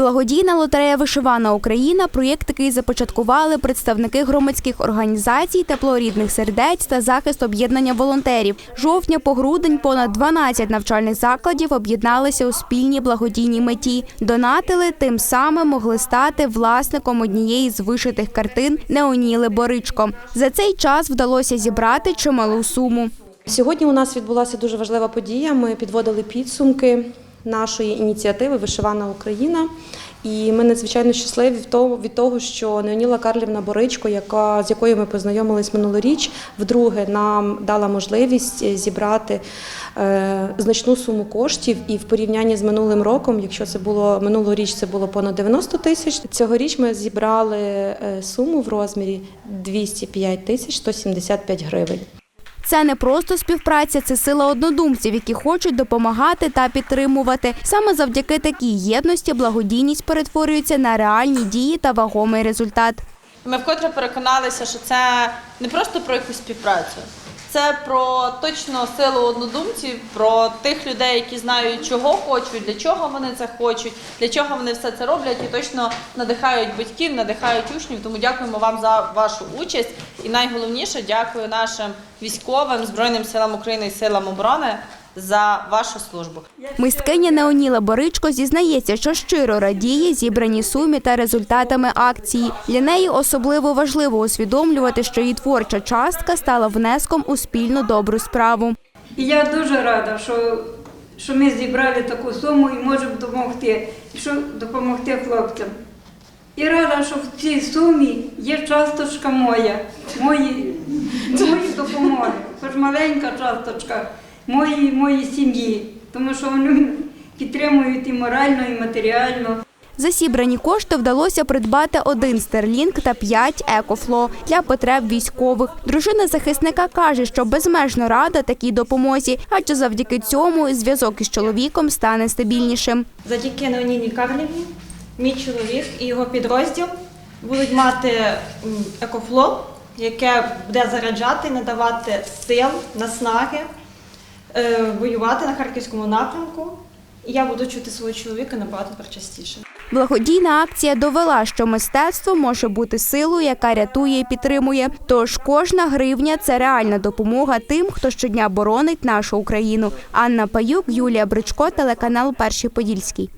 Благодійна лотерея Вишивана Україна проєкт, який започаткували представники громадських організацій, теплорідних сердець та захист об'єднання волонтерів. Жовтня по грудень понад 12 навчальних закладів об'єдналися у спільній благодійній меті. Донатили, тим самим могли стати власником однієї з вишитих картин Неоніли Боричко. За цей час вдалося зібрати чималу суму. Сьогодні у нас відбулася дуже важлива подія. Ми підводили підсумки нашої ініціативи Вишивана Україна. І ми надзвичайно щасливі від того, що Неоніла Карлівна Боричко, яка, з якою ми познайомились минулоріч, вдруге нам дала можливість е, зібрати е, значну суму коштів. І в порівнянні з минулим роком, якщо це було минулоріч, це було понад 90 тисяч. Цьогоріч ми зібрали е, суму в розмірі 205 тисяч 175 гривень. Це не просто співпраця, це сила однодумців, які хочуть допомагати та підтримувати. Саме завдяки такій єдності благодійність перетворюється на реальні дії та вагомий результат. Ми вкотре переконалися, що це не просто про якусь співпрацю, це про точно силу однодумців, про тих людей, які знають, чого хочуть, для чого вони це хочуть, для чого вони все це роблять, і точно надихають батьків, надихають учнів. Тому дякуємо вам за вашу участь. І найголовніше дякую нашим військовим, Збройним силам України і силам оборони за вашу службу. Мисткиня Неоніла Боричко зізнається, що щиро радіє зібраній сумі та результатами акції. Для неї особливо важливо усвідомлювати, що її творча частка стала внеском у спільну добру справу. І я дуже рада, що, що ми зібрали таку суму і можемо допомогти, що допомогти хлопцям. І рада, що в цій сумі є часточка моя, мої, мої допомоги, хоч маленька часточка моєї, моєї сім'ї, тому що вони підтримують і морально, і матеріально. За зібрані кошти вдалося придбати один стерлінг та п'ять екофло для потреб військових. Дружина захисника каже, що безмежно рада такій допомозі, адже завдяки цьому зв'язок із чоловіком стане стабільнішим. Завдяки Неоніні Карлівні, мій чоловік і його підрозділ будуть мати екофло, яке буде заряджати, надавати сил, наснаги, воювати на харківському напрямку. Я буду чути свого чоловіка набагато частіше. Благодійна акція довела, що мистецтво може бути силою, яка рятує і підтримує. Тож кожна гривня це реальна допомога тим, хто щодня боронить нашу Україну. Анна Паюк, Юлія Бричко, телеканал Перший Подільський.